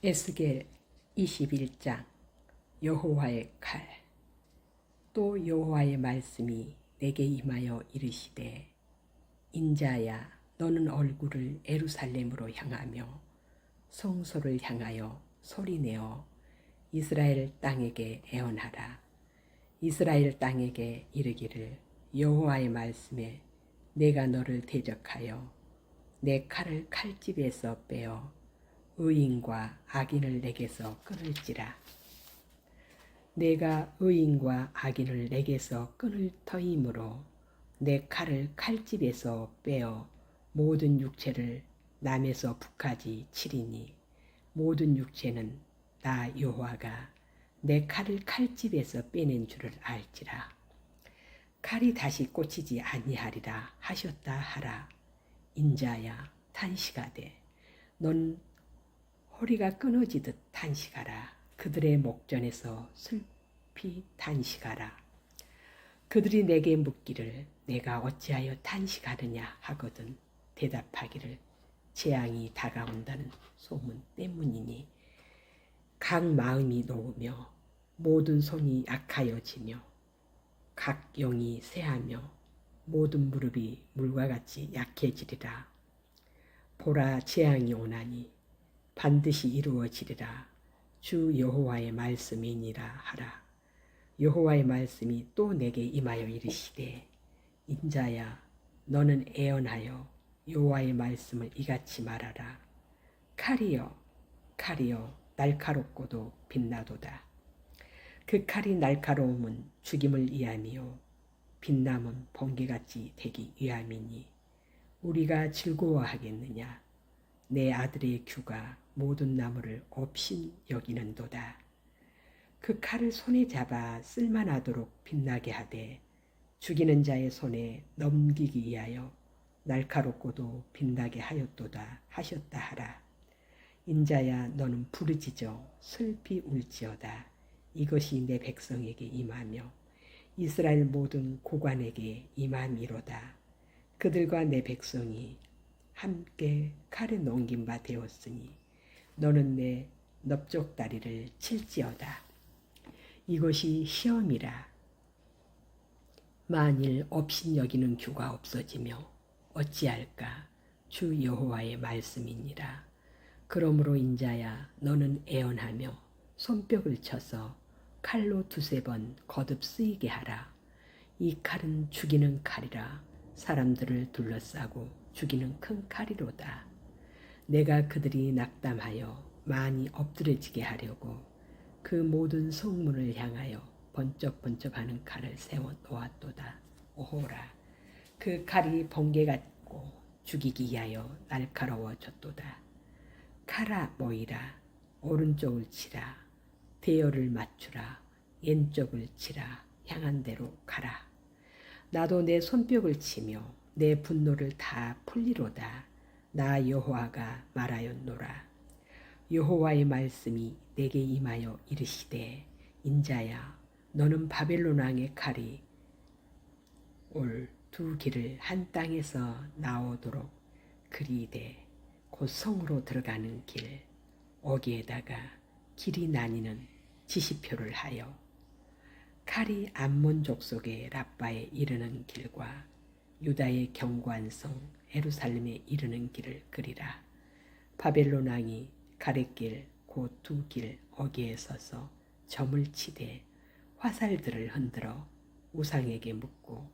에스겔 21장 여호와의 칼. 또 여호와의 말씀이 내게 임하여 이르시되 인자야 너는 얼굴을 에루살렘으로 향하며 성소를 향하여 소리내어 이스라엘 땅에게 애언하라. 이스라엘 땅에게 이르기를 여호와의 말씀에 내가 너를 대적하여 내 칼을 칼집에서 빼어 의인과 악인을 내게서 끊을지라. 내가 의인과 악인을 내게서 끊을 터이므로 내 칼을 칼집에서 빼어 모든 육체를 남에서 북까지 치리니 모든 육체는 나 여호와가 내 칼을 칼집에서 빼낸 줄을 알지라. 칼이 다시 꽂히지 아니하리라 하셨다 하라. 인자야 탄식하되 넌 허리가 끊어지듯 탄식하라. 그들의 목전에서 슬피 탄식하라. 그들이 내게 묻기를 내가 어찌하여 탄식하느냐 하거든 대답하기를 재앙이 다가온다는 소문 때문이니 각 마음이 녹으며 모든 손이 약하여지며 각 영이 쇠하며 모든 무릎이 물과 같이 약해지리라. 보라 재앙이 오나니 반드시 이루어지리라. 주 여호와의 말씀이니라 하라. 여호와의 말씀이 또 내게 임하여 이르시되 인자야 너는 애언하여 여호와의 말씀을 이같이 말하라. 칼이여 칼이여 날카롭고도 빛나도다. 그 칼이 날카로움은 죽임을 위함이요 빛남은 번개같이 되기 위함이니 우리가 즐거워하겠느냐 내 아들의 규가 모든 나무를 없인 여기는도다. 그 칼을 손에 잡아 쓸만하도록 빛나게 하되 죽이는 자의 손에 넘기기 위하여 날카롭고도 빛나게 하였도다 하셨다 하라. 인자야 너는 부르짖어 슬피 울지어다. 이것이 내 백성에게 임하며 이스라엘 모든 고관에게 임함이로다. 그들과 내 백성이 함께 칼에 넘긴 바 되었으니 너는 내 넓적 다리를 칠지어다. 이것이 시험이라. 만일 없인 여기는 규가 없어지며 어찌할까 주 여호와의 말씀이니라. 그러므로 인자야 너는 애언하며 손뼉을 쳐서 칼로 두세 번 거듭 쓰이게 하라. 이 칼은 죽이는 칼이라 사람들을 둘러싸고 죽이는 큰 칼이로다. 내가 그들이 낙담하여 많이 엎드려지게 하려고 그 모든 성문을 향하여 번쩍번쩍하는 칼을 세워 놓았도다. 오호라. 그 칼이 번개 같고 죽이기 위하여 날카로워졌도다. 칼아 모이라. 오른쪽을 치라. 대열을 맞추라. 왼쪽을 치라. 향한 대로 가라. 나도 내 손뼉을 치며 내 분노를 다 풀리로다. 나 여호와가 말하였노라. 여호와의 말씀이 내게 임하여 이르시되 인자야 너는 바벨론 왕의 칼이 올 두 길을 한 땅에서 나오도록 그리되 곧 성으로 들어가는 길 어기에다가 길이 나뉘는 지시표를 하여 칼이 암몬 족속의 라빠에 이르는 길과 유다의 경관성 에루살렘에 이르는 길을 그리라. 바벨론 왕이 가래길 곧 두 길 어기에 서서 점을 치되 화살들을 흔들어 우상에게 묻고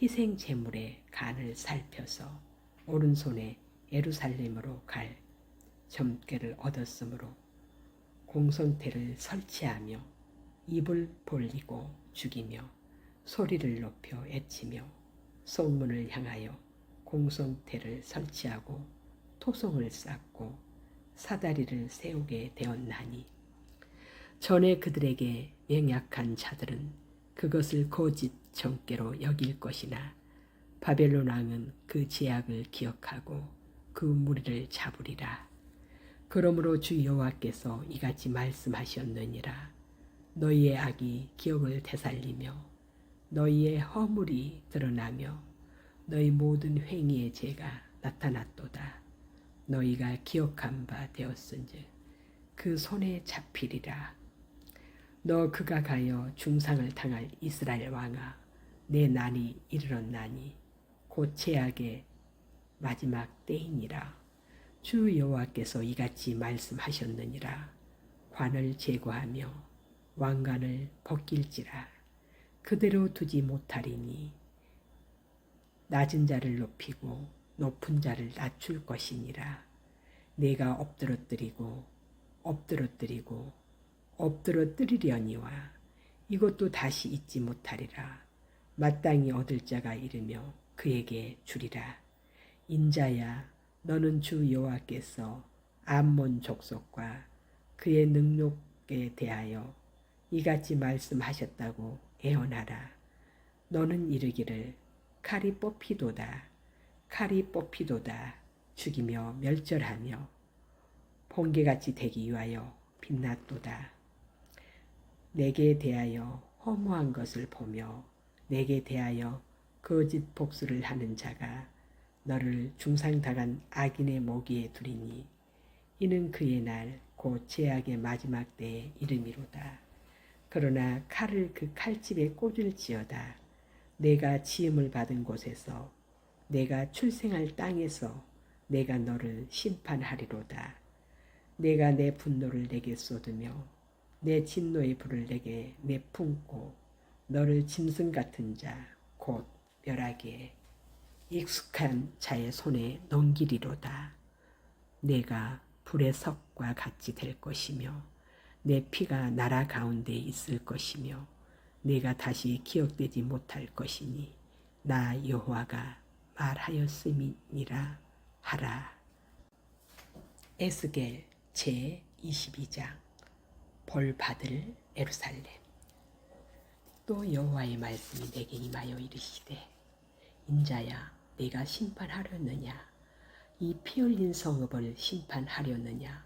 희생 제물의 간을 살펴서 오른손에 에루살렘으로 갈 점괘를 얻었으므로 공성태를 설치하며 입을 벌리고 죽이며 소리를 높여 애치며 성문을 향하여 공성태를 설치하고 토송을 쌓고 사다리를 세우게 되었나니 전에 그들에게 맹약한 자들은 그것을 거짓 정께로 여길 것이나 바벨론 왕은 그 제약을 기억하고 그 무리를 잡으리라. 그러므로 주 여호와께서 이같이 말씀하셨느니라. 너희의 악이 기억을 되살리며 너희의 허물이 드러나며 너희 모든 행위의 죄가 나타났도다. 너희가 기억한 바 되었은즉 그 손에 잡히리라. 너 그가 가여 중상을 당할 이스라엘 왕아 내 난이 이르렀나니 곧 제약의 마지막 때이니라. 주 여호와께서 이같이 말씀하셨느니라. 관을 제거하며 왕관을 벗길지라. 그대로 두지 못하리니 낮은 자를 높이고 높은 자를 낮출 것이니라. 내가 엎드러뜨리고 엎드러뜨리고 엎드러뜨리려니와 이것도 다시 잊지 못하리라. 마땅히 얻을 자가 이르며 그에게 주리라. 인자야 너는 주 여호와께서 암몬 족속과 그의 능력에 대하여 이같이 말씀하셨다고 애언하라. 너는 이르기를 칼이 뽑히도다. 칼이 뽑히도다. 죽이며 멸절하며 번개같이 되기 위하여 빛났도다. 내게 대하여 허무한 것을 보며 내게 대하여 거짓 복수를 하는 자가 너를 중상당한 악인의 모기에 두리니 이는 그의 날 곧 제약의 마지막 때에 이름이로다. 그러나 칼을 그 칼집에 꽂을지어다. 내가 지음을 받은 곳에서 내가 출생할 땅에서 내가 너를 심판하리로다. 내가 내 분노를 내게 쏟으며 내 진노의 불을 내게 내품고 너를 짐승 같은 자 곧 멸하게 익숙한 자의 손에 넘기리로다. 내가 불의 석과 같이 될 것이며 내 피가 나라 가운데 있을 것이며 내가 다시 기억되지 못할 것이니 나 여호와가 말하였음이니라 하라. 에스겔 제 22장. 벌 받을 에루살렘. 또 여호와의 말씀이 내게 임하여 이르시되 인자야 내가 심판하려느냐? 이 피 흘린 성읍을 심판하려느냐?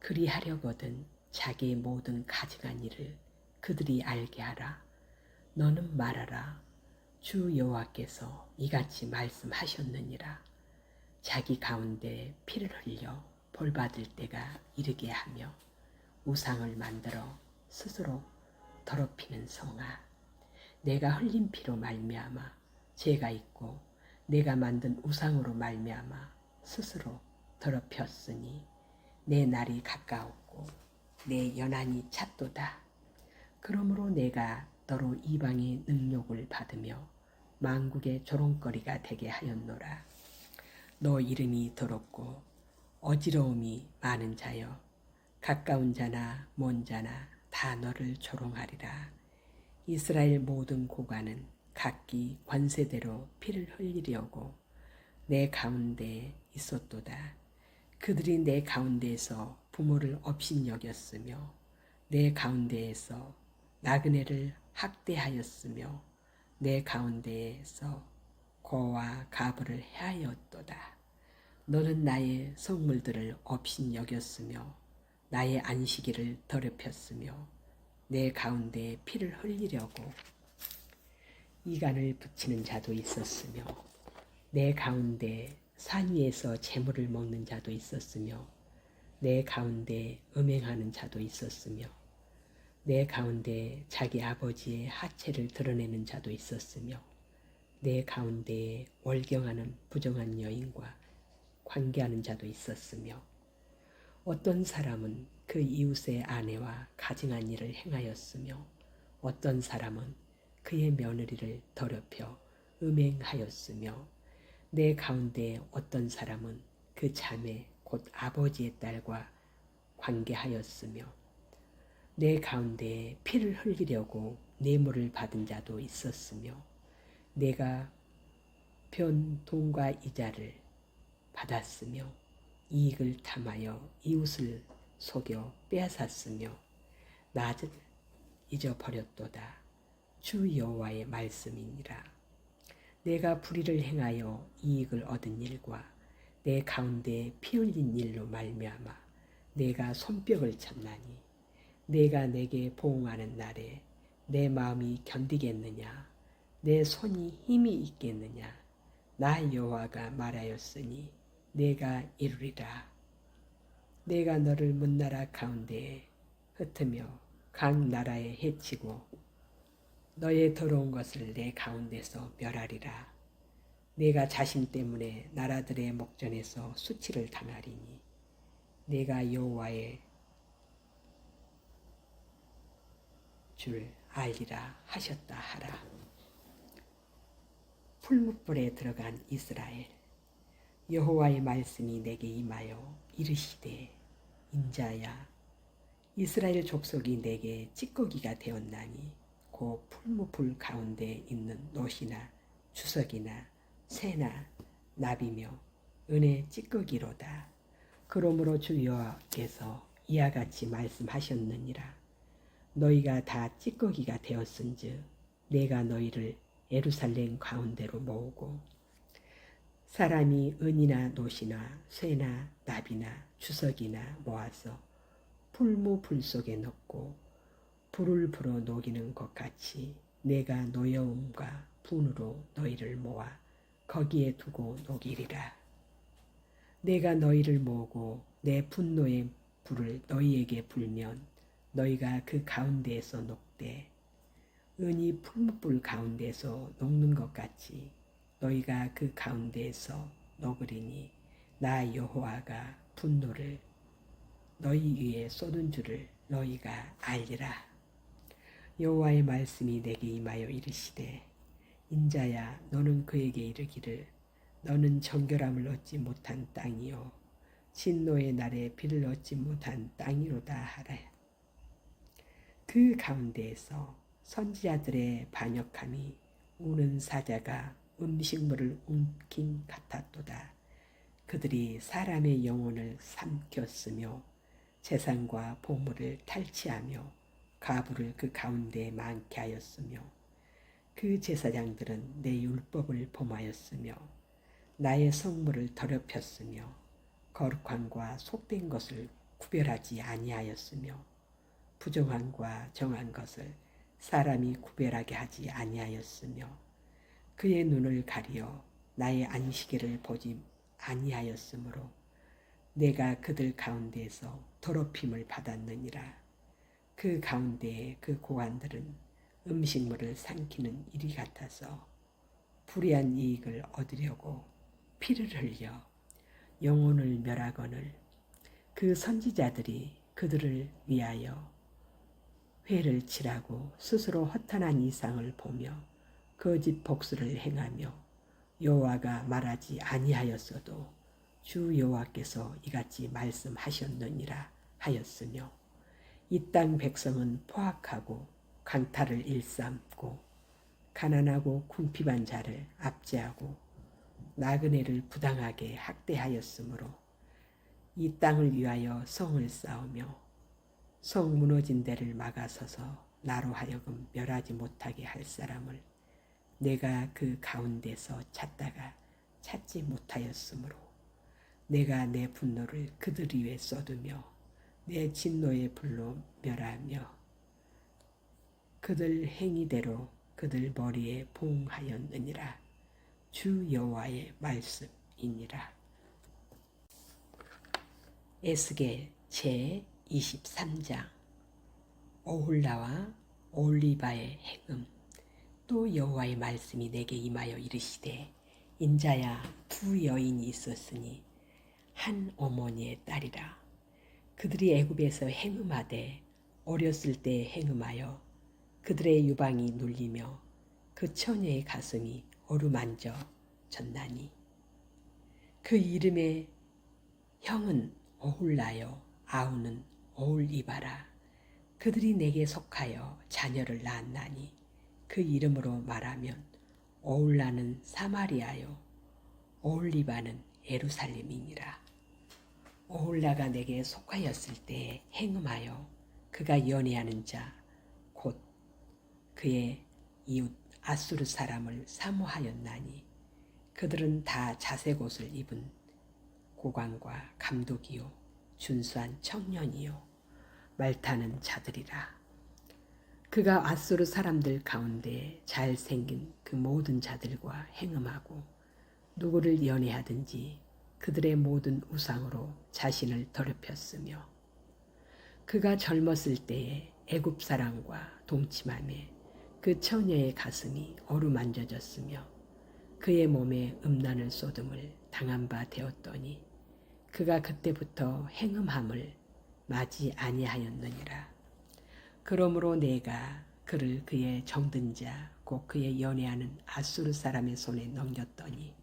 그리하려거든 자기의 모든 가증한 일을 그들이 알게 하라. 너는 말하라. 주 여호와께서 이같이 말씀하셨느니라. 자기 가운데 피를 흘려 벌 받을 때가 이르게 하며 우상을 만들어 스스로 더럽히는 성아. 내가 흘린 피로 말미암아 죄가 있고 내가 만든 우상으로 말미암아 스스로 더럽혔으니 내 날이 가까웠고 내 연한이 찼도다 그러므로 내가 너로 이방의 능욕을 받으며 만국의 조롱거리가 되게 하였노라 너 이름이 더럽고 어지러움이 많은 자여 가까운 자나 먼 자나 다 너를 조롱하리라. 이스라엘 모든 고관은 각기 관세대로 피를 흘리려고 내 가운데 있었도다. 그들이 내 가운데에서 부모를 업신 여겼으며 내 가운데에서 나그네를 학대하였으며 내 가운데에서 고와 가부를 해하였도다. 너는 나의 성물들을 업신 여겼으며 나의 안식일을 더럽혔으며 내 가운데 피를 흘리려고 이간을 붙이는 자도 있었으며 내 가운데 산 위에서 재물을 먹는 자도 있었으며 내 가운데 음행하는 자도 있었으며 내 가운데 자기 아버지의 하체를 드러내는 자도 있었으며 내 가운데 월경하는 부정한 여인과 관계하는 자도 있었으며 어떤 사람은 그 이웃의 아내와 가증한 일을 행하였으며 어떤 사람은 그의 며느리를 더럽혀 음행하였으며 내 가운데 어떤 사람은 그 자매 곧 아버지의 딸과 관계하였으며 내 가운데 피를 흘리려고 뇌물을 받은 자도 있었으며 내가 변 돈과 이자를 받았으며 이익을 탐하여 이웃을 속여 빼앗았으며 낮을 잊어버렸도다. 주 여호와의 말씀이니라. 내가 불의를 행하여 이익을 얻은 일과 내 가운데 피 흘린 일로 말미암아 내가 손뼉을 쳤나니 내가 내게 보응하는 날에 내 마음이 견디겠느냐? 내 손이 힘이 있겠느냐? 나 여호와가 말하였으니 내가 이루리라. 내가 너를 문나라 가운데에 흩으며 각 나라에 해치고 너의 더러운 것을 내 가운데서 멸하리라. 내가 자신 때문에 나라들의 목전에서 수치를 당하리니 내가 여호와의 줄 알리라 하셨다 하라. 풀무불에 들어간 이스라엘 여호와의 말씀이 내게 임하여 이르시되 인자야 이스라엘 족속이 내게 찌꺼기가 되었나니 고 풀무불 가운데 있는 노시나 주석이나 새나 나비며 은혜 찌꺼기로다. 그러므로 주 여호와께서 이와 같이 말씀하셨느니라. 너희가 다 찌꺼기가 되었은즉 내가 너희를 예루살렘 가운데로 모으고 사람이 은이나 노시나 쇠나 나비나 주석이나 모아서 풀무 불 속에 넣고 불을 불어 녹이는 것 같이 내가 노여움과 분으로 너희를 모아 거기에 두고 녹이리라. 내가 너희를 모으고 내 분노의 불을 너희에게 불면 너희가 그 가운데에서 녹되 은이 풀무불 가운데서 녹는 것 같이 너희가 그 가운데에서 녹으리니 나 여호와가 분노를 너희 위에 쏟은 줄을 너희가 알리라. 여호와의 말씀이 내게 임하여 이르시되 인자야 너는 그에게 이르기를 너는 정결함을 얻지 못한 땅이요 진노의 날에 비를 얻지 못한 땅이로다 하라. 그 가운데에서 선지자들의 반역함이 우는 사자가 음식물을 움킨 같았도다. 그들이 사람의 영혼을 삼켰으며 재산과 보물을 탈취하며 가부를 그 가운데 많게 하였으며 그 제사장들은 내 율법을 범하였으며 나의 성물을 더럽혔으며 거룩함과 속된 것을 구별하지 아니하였으며 부정함과 정한 것을 사람이 구별하게 하지 아니하였으며 그의 눈을 가리어 나의 안식일을 보지 아니하였으므로 내가 그들 가운데에서 더럽힘을 받았느니라 그 가운데에 그 고관들은 음식물을 삼키는 일이 같아서 불의한 이익을 얻으려고 피를 흘려 영혼을 멸하거늘 그 선지자들이 그들을 위하여 회를 치라고 스스로 허탄한 이상을 보며 거짓 복수를 행하며 여호와가 말하지 아니하였어도 주 여호와께서 이같이 말씀하셨느니라 하였으며 이 땅 백성은 포악하고 강탈을 일삼고 가난하고 궁핍한 자를 압제하고 나그네를 부당하게 학대하였으므로 이 땅을 위하여 성을 쌓으며 성 무너진 데를 막아서서 나로 하여금 멸하지 못하게 할 사람을 내가 그 가운데서 찾다가 찾지 못하였으므로 내가 내 분노를 그들 위에 쏟으며 내 진노의 불로 멸하며 그들 행위대로 그들 머리에 봉하였느니라. 주 여호와의 말씀이니라. 에스겔 제 23장. 오홀라와 올리바의 행음. 또 여호와의 말씀이 내게 임하여 이르시되 인자야 두 여인이 있었으니 한 어머니의 딸이라 그들이 애굽에서 행음하되 어렸을 때 행음하여 그들의 유방이 눌리며 그 처녀의 가슴이 어루만져 졌나니. 그 이름의 형은 오홀라요 아우는 오올리바라. 그들이 내게 속하여 자녀를 낳았나니 그 이름으로 말하면 오올라는 사마리아요. 오올리바는 예루살렘이니라 오홀라가 내게 속하였을 때 행음하여 그가 연애하는 자 곧 그의 이웃 아수르 사람을 사모하였나니 그들은 다 자색 옷을 입은 고관과 감독이요 준수한 청년이요 말타는 자들이라. 그가 아수르 사람들 가운데 잘생긴 그 모든 자들과 행음하고 누구를 연애하든지 그들의 모든 우상으로 자신을 더럽혔으며 그가 젊었을 때에 애굽 사람과 동침함에 그 처녀의 가슴이 어루만져졌으며 그의 몸에 음란을 쏟음을 당한 바 되었더니 그가 그때부터 행음함을 맞이 아니하였느니라. 그러므로 내가 그를 그의 정든 자, 곧 그의 연애하는 아수르 사람의 손에 넘겼더니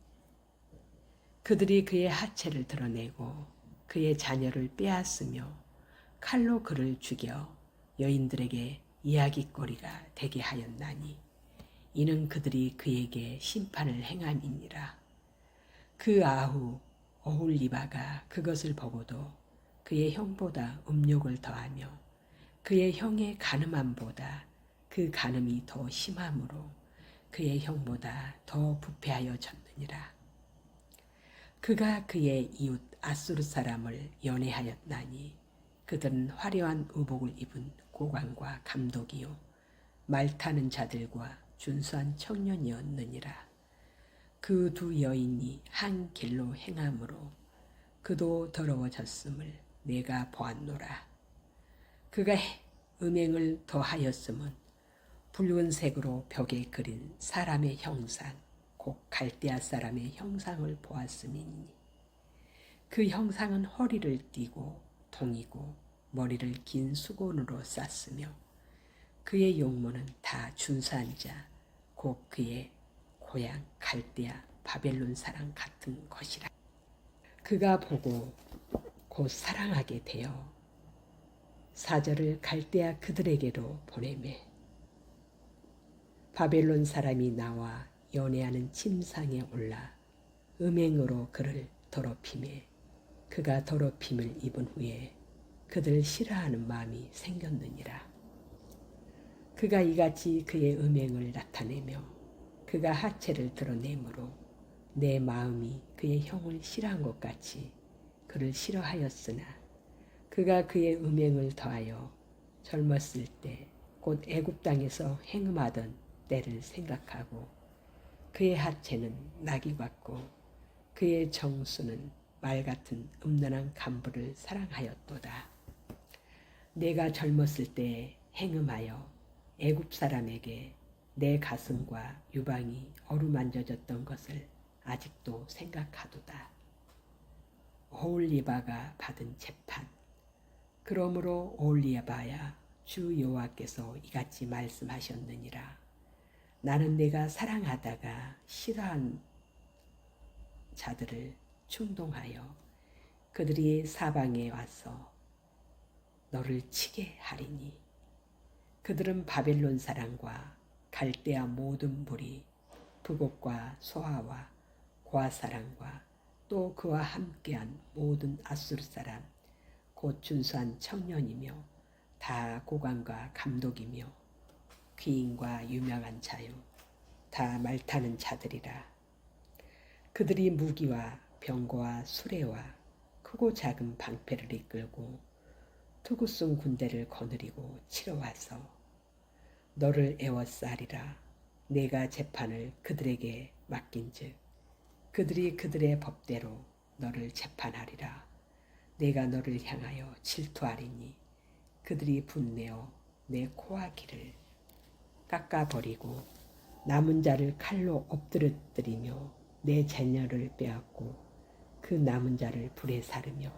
그들이 그의 하체를 드러내고 그의 자녀를 빼앗으며 칼로 그를 죽여 여인들에게 이야기거리가 되게 하였나니 이는 그들이 그에게 심판을 행함이니라. 그 아후 오홀리바가 그것을 보고도 그의 형보다 음욕을 더하며 그의 형의 가늠함보다 그 가늠이 더 심함으로 그의 형보다 더 부패하여 졌느니라. 그가 그의 이웃 아수르 사람을 연애하였나니 그들은 화려한 의복을 입은 고관과 감독이요 말 타는 자들과 준수한 청년이었느니라. 그 두 여인이 한 길로 행함으로 그도 더러워졌음을 내가 보았노라. 그가 음행을 더하였음은 붉은 색으로 벽에 그린 사람의 형상, 곧 갈대아 사람의 형상을 보았음이니 그 형상은 허리를 띠고 동이고 머리를 긴 수건으로 쌌으며 그의 용모는 다 준수한 자, 곧 그의 고향 갈대아 바벨론 사람 같은 것이라. 그가 보고 곧 사랑하게 되어 사절을 갈대아 그들에게로 보내매 바벨론 사람이 나와 연애하는 침상에 올라 음행으로 그를 더럽힘에 그가 더럽힘을 입은 후에 그들 싫어하는 마음이 생겼느니라. 그가 이같이 그의 음행을 나타내며 그가 하체를 드러내므로 내 마음이 그의 형을 싫어한 것 같이 그를 싫어하였으나 그가 그의 음행을 더하여 젊었을 때 곧 애굽 땅에서 행음하던 때를 생각하고 그의 하체는 낙이 같고 그의 정수는 말 같은 음란한 간부를 사랑하였도다. 내가 젊었을 때 행음하여 애굽 사람에게 내 가슴과 유방이 어루만져졌던 것을 아직도 생각하도다. 오올리바가 받은 재판. 그러므로 오올리바야 주 여호와께서 이같이 말씀하셨느니라. 나는 내가 사랑하다가 싫어한 자들을 충동하여 그들이 사방에 와서 너를 치게 하리니 그들은 바벨론 사람과 갈대아 모든 불이 부곡과 소아와 고아 사람과 또 그와 함께한 모든 아수르 사람 곧 준수한 청년이며 다 고관과 감독이며 귀인과 유명한 자요 다 말타는 자들이라. 그들이 무기와 병거와 수레와 크고 작은 방패를 이끌고 투구쓴 군대를 거느리고 치러 와서 너를 애워싸리라. 내가 재판을 그들에게 맡긴즉 그들이 그들의 법대로 너를 재판하리라. 내가 너를 향하여 질투하리니 그들이 분내어 내 코와 귀를 깎아버리고 남은 자를 칼로 엎드려뜨리며 내 자녀를 빼앗고 그 남은 자를 불에 사르며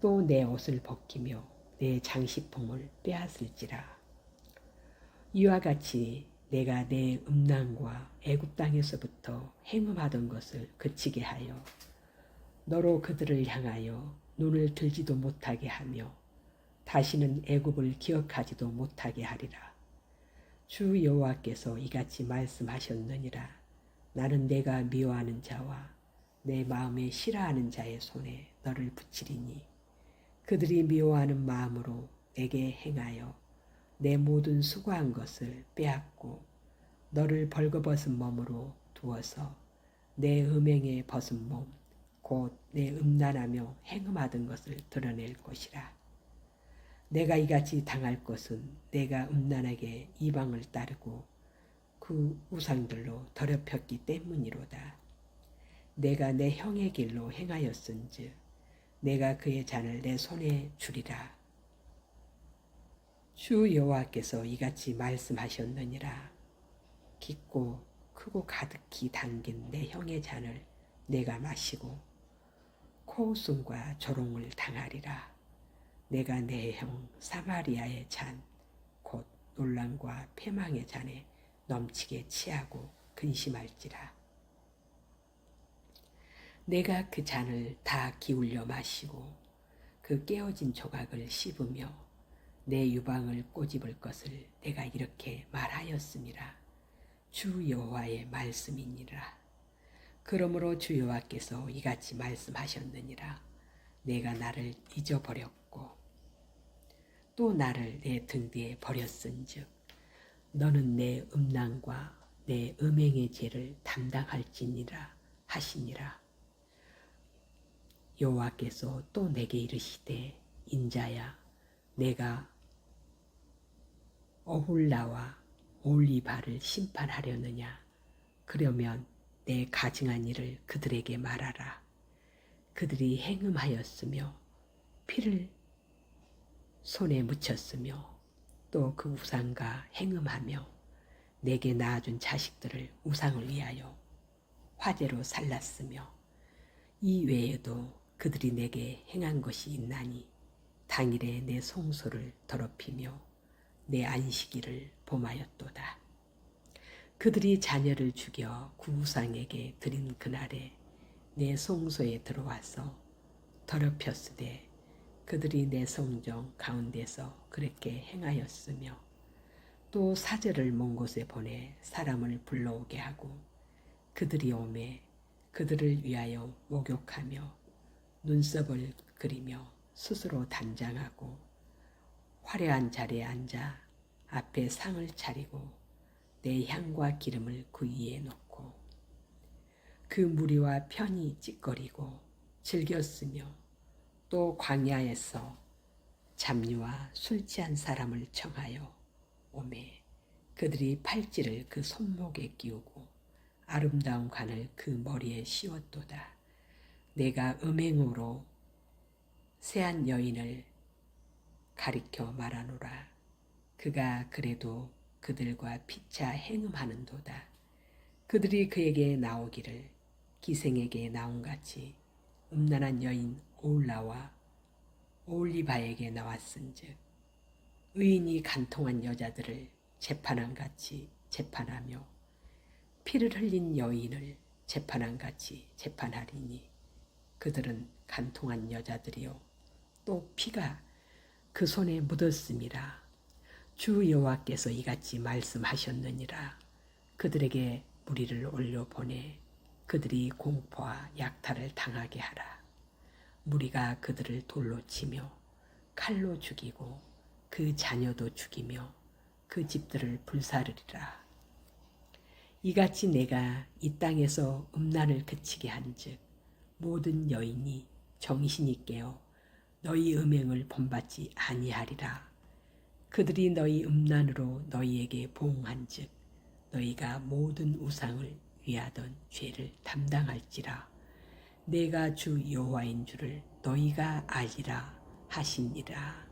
또 내 옷을 벗기며 내 장식품을 빼앗을지라 이와 같이 내가 내 음란과 애굽 땅에서부터 행음하던 것을 그치게 하여 너로 그들을 향하여 눈을 들지도 못하게 하며 다시는 애굽을 기억하지도 못하게 하리라. 주 여호와께서 이같이 말씀하셨느니라. 나는 내가 미워하는 자와 내 마음에 싫어하는 자의 손에 너를 붙이리니 그들이 미워하는 마음으로 내게 행하여 내 모든 수고한 것을 빼앗고 너를 벌거벗은 몸으로 두어서 내 음행에 벗은 몸, 곧 내 음란하며 행음하던 것을 드러낼 것이라. 내가 이같이 당할 것은 내가 음란하게 이방을 따르고 그 우상들로 더럽혔기 때문이로다. 내가 내 형의 길로 행하였은즉 내가 그의 잔을 내 손에 주리라. 주 여호와께서 이같이 말씀하셨느니라. 깊고 크고 가득히 담긴 내 형의 잔을 내가 마시고 코웃음과 조롱을 당하리라. 내가 내 형 사마리아의 잔, 곧 논란과 패망의 잔에 넘치게 취하고 근심할지라. 내가 그 잔을 다 기울여 마시고 그 깨어진 조각을 씹으며 내 유방을 꼬집을 것을 내가 이렇게 말하였음이라. 주 여호와의 말씀이니라. 그러므로 주 여호와께서 이같이 말씀하셨느니라. 내가 나를 잊어버렸고 또 나를 내 등 뒤에 버렸은즉 너는 내 음란과 내 음행의 죄를 담당할지니라 하시니라. 여호와께서 또 내게 이르시되 인자야 내가 어훌라와 올리바를 심판하려느냐 그러면 내 가증한 일을 그들에게 말하라 그들이 행음하였으며 피를 손에 묻혔으며 또 그 우상과 행음하며 내게 낳아준 자식들을 우상을 위하여 화제로 살랐으며 이 외에도 그들이 내게 행한 것이 있나니 당일에 내 송소를 더럽히며 내 안식일을 범하였도다. 그들이 자녀를 죽여 구우상에게 드린 그날에 내 송소에 들어와서 더럽혔으되 그들이 내 성정 가운데서 그렇게 행하였으며 또 사제를 먼 곳에 보내 사람을 불러오게 하고 그들이 오매 그들을 위하여 목욕하며 눈썹을 그리며 스스로 단장하고 화려한 자리에 앉아 앞에 상을 차리고 내 향과 기름을 그 위에 놓고 그 무리와 편히 찌꺼리고 즐겼으며 또 광야에서 잡류와 술 취한 사람을 청하여 오매 그들이 팔찌를 그 손목에 끼우고 아름다운 관을 그 머리에 씌웠도다. 내가 음행으로 세한 여인을 가리켜 말하노라. 그가 그래도 그들과 피차 행음하는도다. 그들이 그에게 나오기를 기생에게 나온 같이 음란한 여인 올라와 올리바에게 나왔은즉 의인이 간통한 여자들을 재판한 같이 재판하며 피를 흘린 여인을 재판한 같이 재판하리니 그들은 간통한 여자들이요 또 피가 그 손에 묻었음이라 주 여호와께서 이같이 말씀하셨느니라 그들에게 무리를 올려 보내 그들이 공포와 약탈을 당하게 하라 무리가 그들을 돌로 치며 칼로 죽이고 그 자녀도 죽이며 그 집들을 불사르리라 이같이 내가 이 땅에서 음란을 그치게 한즉 모든 여인이 정신이 깨어 너희 음행을 본받지 아니하리라. 그들이 너희 음란으로 너희에게 보응한즉 너희가 모든 우상을 위하던 죄를 담당할지라. 내가 주 여호와인 줄을 너희가 알리라 하시니라.